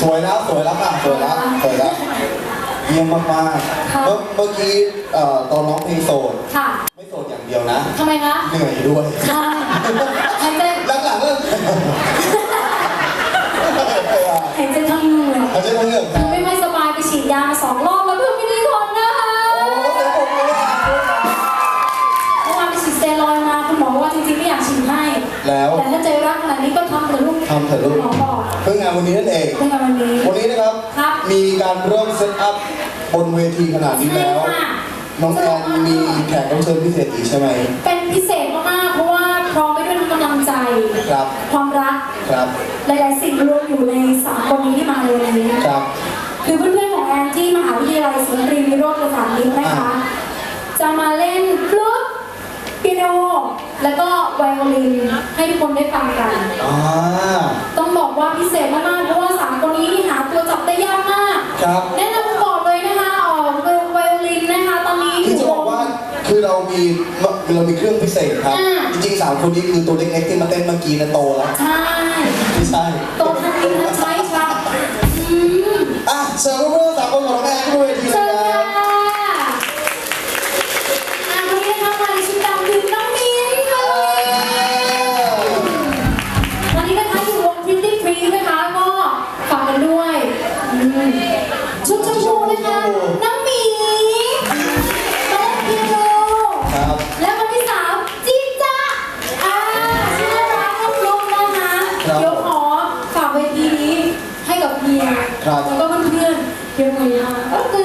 สวยแล้วสวยแล้วค่ะสวยแล้วสวยแล้วเยี่ยมมากค่ะๆเมื่อเมื่อกี้เอ่อตอนร้องเพลงโสด ค่ะไม่โสดอย่างเดียวนะ ทำไมคะเหนื่อยด้วยใช่หายใจหลังๆเริ่มหายใจทั้งเหนื่อยเขาจะต้องเลือกคือไม่ค่อยสบายไปฉีดยามาสองรอบแล้วเพื่อนไม่ได้ทนนะคะโอ้โหเดี๋ยวผมเลยอะเมื่อวานไปฉีดสเตียรอยด์มาคุณหมอบอกว่าจริงๆไม่อยากฉีดให้แล้วแต่ถ้าใจรักขนาดนี้ก็ทำเถอะลูก ทำเถอะลูก หมอบอก เพื่องานวันนี้นั่นเองเป็นไงวันนี้ วันนี้นะครับ ครับมีการเริ่มเซตอัพบนเวทีขนาดนี้แล้ว ใช่ค่ะ น้องแอนมีแขกรับเชิญพิเศษอีกใช่ไหม เป็นพิเศษมากๆ เพราะว่าพร้อมไปด้วยทั้งกำลังใจ ครับ ความรัก ครับ หลายๆ สิ่งรวมอยู่ในสามคนนี้ที่มาในวันนี้ ครับ คือเพื่อนๆของแอนที่มหาวิทยาลัยศิลปรีวิโรจน์ประสานมิตรนะคะ อ่า จะมาเล่นฟลุตเปียโน แล้วก็ไวโอลินให้ทุกคนได้ฟังกัน อ่า ต้องบอกว่าพิเศษมากๆ เพราะว่าสามคนนี้หาตัวจับได้ยากมากครับ แนะนำก่อนเลยนะคะออกไวโอลินนะคะ ตอนนี้คือจะบอกว่าคือเรามีเรามีเครื่องพิเศษครับ อ่า จริงๆสามคนนี้คือตัวเล็กๆที่มาเต้นเมื่อกี้นะโตแล้ว ใช่ไม่ใช่โตทันทีทันใช้ครับอืม อะเชิญเพื่อนๆสาม ชุดชมพูนะคะ น้องหมีน้องเปียโนครับและคนที่สามจิ๊จ้าอ่าชื่อร้านน้องลุงนะคะครับเดี๋ยวขอฝากเวทีนี้ให้กับเฮียครับ แล้วก็เพื่อนๆเพียงหน่อยนะก็คือ